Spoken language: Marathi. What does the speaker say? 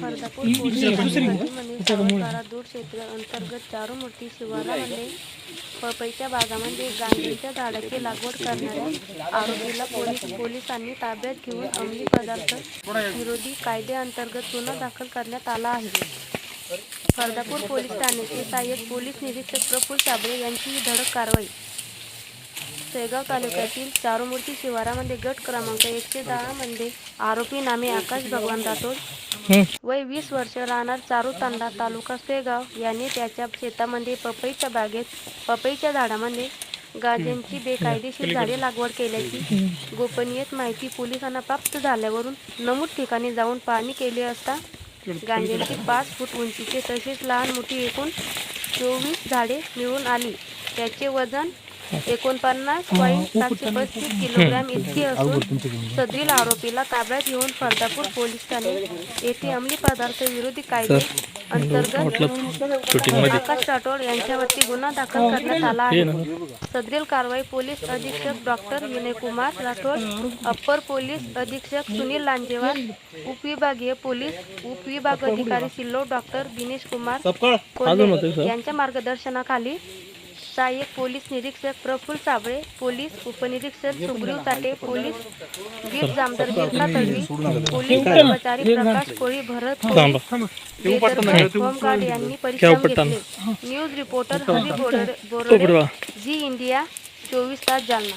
फरदापूर पोलीस ठाणे दूर क्षेत्र अंतर्गत चारूमूर्ती शिवारामध्ये पपईच्या बागामध्ये गांजाच्या झाडाची लागवड करणाऱ्या आरोपीला पोलीस पोलिसांनी ताब्यात घेऊन अंमली पदार्थ विरोधी कायद्याअंतर्गत गुन्हा दाखल करण्यात आला आहे. फरदापूर पोलीस ठाण्याचे सहाय्यक पोलीस निरीक्षक प्रफुल्ल साबळे यांची ही धडक कारवाई. सेगाव तालुक्यातील चारुमूर्ती शिवारामध्ये गट क्रमांक एकशे दहा मध्ये आरोपी नामे आकाश भगवान राठोड वय वीस वर्ष राहणार चारू तांडा तालुका सेगाव. याने त्याच्या शेतामध्ये पपईच्या बागेत पपईच्या झाडामध्ये गांजांची बेकायदेशीर झाडे लागवड केल्याची गोपनीय माहिती पोलिसांना प्राप्त झाल्यावरून नमूद ठिकाणी जाऊन पाहणी केली असता गांजांची पाच फूट उंचीचे तसेच लहान मोठी एकूण चोवीस झाडे मिळून आली. त्याचे वजन एकोणपन्नास पॉईंट सातशे पस्तीस किलोग्रॅम इतके असून सदरील आरोपीला ताब्यात घेऊन फरदापूर पोलीस ठाणे येथे अंमली पदार्थ विरोधी कायदे अंतर्गत आकाश राठोड यांच्यावरती गुन्हा दाखल करण्यात आला आहे. सदरील कारवाई पोलीस अधीक्षक doctor Vinaykumar Rathod upper police अधीक्षक सुनील लांजेवार उपविभागीय पोलीस उपविभाग अधिकारी सिल्लोड डॉक्टर दिनेश कुमार यांच्या मार्गदर्शनाखाली सहाय्यक पोलीस निरीक्षक प्रफुल्ल साबळे पोलीस उपनिरीक्षक सुग्रीव ताटे पोलीस दीप जामदार गिरना तडवी पोलीस कर्मचारी प्रकाश कोळी भरत होमगार्ड यांनी परिश्रम घेतले. News reporter Hari Borde Borde Zee India चोवीस तास जालना.